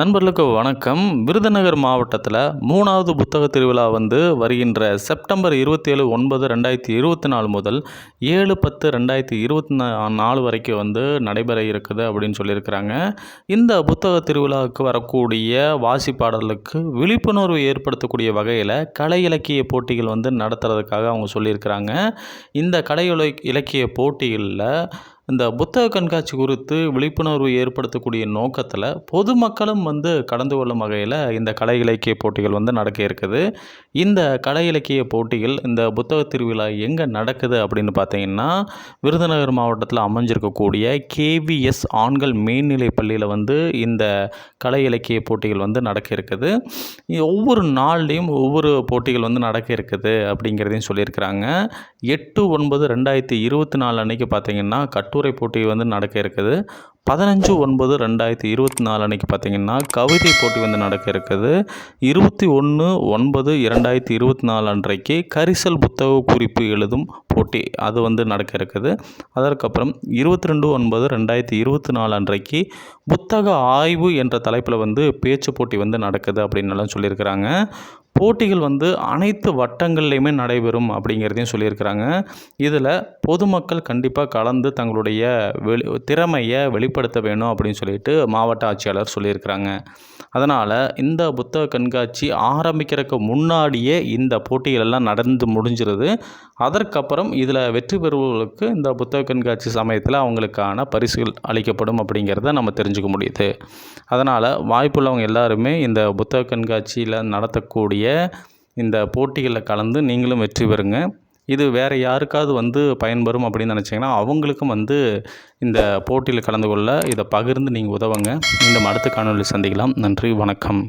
நண்பர்களுக்கு வணக்கம். விருதுநகர் மாவட்டத்தில் மூணாவது புத்தக திருவிழா வந்து வருகின்ற செப்டம்பர் இருபத்தேழு ஒன்பது ரெண்டாயிரத்தி இருபத்தி நாலு முதல் ஏழு பத்து ரெண்டாயிரத்தி இருபத்தி நா நாலு வரைக்கும் வந்து நடைபெற இருக்குது அப்படின்னு சொல்லியிருக்கிறாங்க. இந்த புத்தக திருவிழாவுக்கு வரக்கூடிய வாசிப்பாளர்களுக்கு விழிப்புணர்வு ஏற்படுத்தக்கூடிய வகையில் கலை இலக்கிய போட்டிகள் வந்து நடத்துறதுக்காக அவங்க சொல்லியிருக்கிறாங்க. இந்த கலை இலக்கிய போட்டிகளில் இந்த புத்தக கண்காட்சி குறித்து விழிப்புணர்வு ஏற்படுத்தக்கூடிய நோக்கத்தில் பொதுமக்களும் வந்து கலந்து கொள்ளும் வகையில் இந்த கலை இலக்கிய போட்டிகள் வந்து நடக்க இருக்குது. இந்த கலை இலக்கிய போட்டிகள் இந்த புத்தக திருவிழா எங்கே நடக்குது அப்படின்னு பார்த்தீங்கன்னா விருதுநகர் மாவட்டத்தில் அமைஞ்சிருக்கக்கூடிய கேவிஎஸ் ஆண்கள் மேல்நிலை பள்ளியில் வந்து இந்த கலை இலக்கிய போட்டிகள் வந்து நடக்க இருக்குது. ஒவ்வொரு நாள்லேயும் ஒவ்வொரு போட்டிகள் வந்து நடக்க இருக்குது அப்படிங்கிறதையும் சொல்லியிருக்கிறாங்க. எட்டு ஒன்பது ரெண்டாயிரத்தி இருபத்தி நாலு அன்னைக்கு பார்த்தீங்கன்னா கட்டுரை போட்டி வந்து நடக்க இருக்குது. பதினஞ்சு ஒன்பது ரெண்டாயிரத்தி இருபத்தி நாலு அன்றைக்கி பார்த்தீங்கன்னா கவிதை போட்டி வந்து நடக்க இருக்குது. இருபத்தி ஒன்று ஒன்பது இரண்டாயிரத்தி இருபத்தி நாலு அன்றைக்கு கரிசல் புத்தக குறிப்பு எழுதும் போட்டி அது வந்து நடக்க இருக்குது. அதற்கப்புறம் இருபத்தி ரெண்டு ஒன்பது ரெண்டாயிரத்தி இருபத்தி நாலு அன்றைக்கு புத்தக ஆய்வு என்ற தலைப்பில் வந்து பேச்சு போட்டி வந்து நடக்குது அப்படின்னு சொல்லியிருக்கிறாங்க. போட்டிகள் வந்து அனைத்து வட்டங்கள்லையுமே நடைபெறும் அப்படிங்கிறதையும் சொல்லியிருக்கிறாங்க. இதில் பொதுமக்கள் கண்டிப்பாக கலந்து தங்களுடைய வெளி திறமையை வெளிப்படுத்த வேணும் அப்படின்னு சொல்லிட்டு மாவட்ட ஆட்சியாளர் சொல்லியிருக்கிறாங்க. அதனால் இந்த புத்தக கண்காட்சி ஆரம்பிக்கிறதுக்கு முன்னாடியே இந்த போட்டிகளெல்லாம் நடந்து முடிஞ்சிருது. அதற்கப்புறம் இதில் வெற்றி பெறுபவர்களுக்கு இந்த புத்தக கண்காட்சி சமயத்தில் அவங்களுக்கான பரிசுகள் அளிக்கப்படும் அப்படிங்கிறத நம்ம தெரிஞ்சுக்க முடியுது. அதனால் வாய்ப்புள்ளவங்க எல்லாருமே இந்த புத்தக கண்காட்சியில் நடத்தக்கூடிய இந்த போட்டிகளில் கலந்து நீங்களும் வெற்றி பெறுங்க. இது வேறு யாருக்காவது வந்து பயன்பெறும் அப்படின்னு நினச்சிங்கன்னா அவங்களுக்கும் வந்து இந்த போட்டியில் கலந்து கொள்ள இதை பகிர்ந்து நீங்கள் உதவுங்க. மீண்டும் அடுத்த காணொளி சந்திக்கலாம். நன்றி வணக்கம்.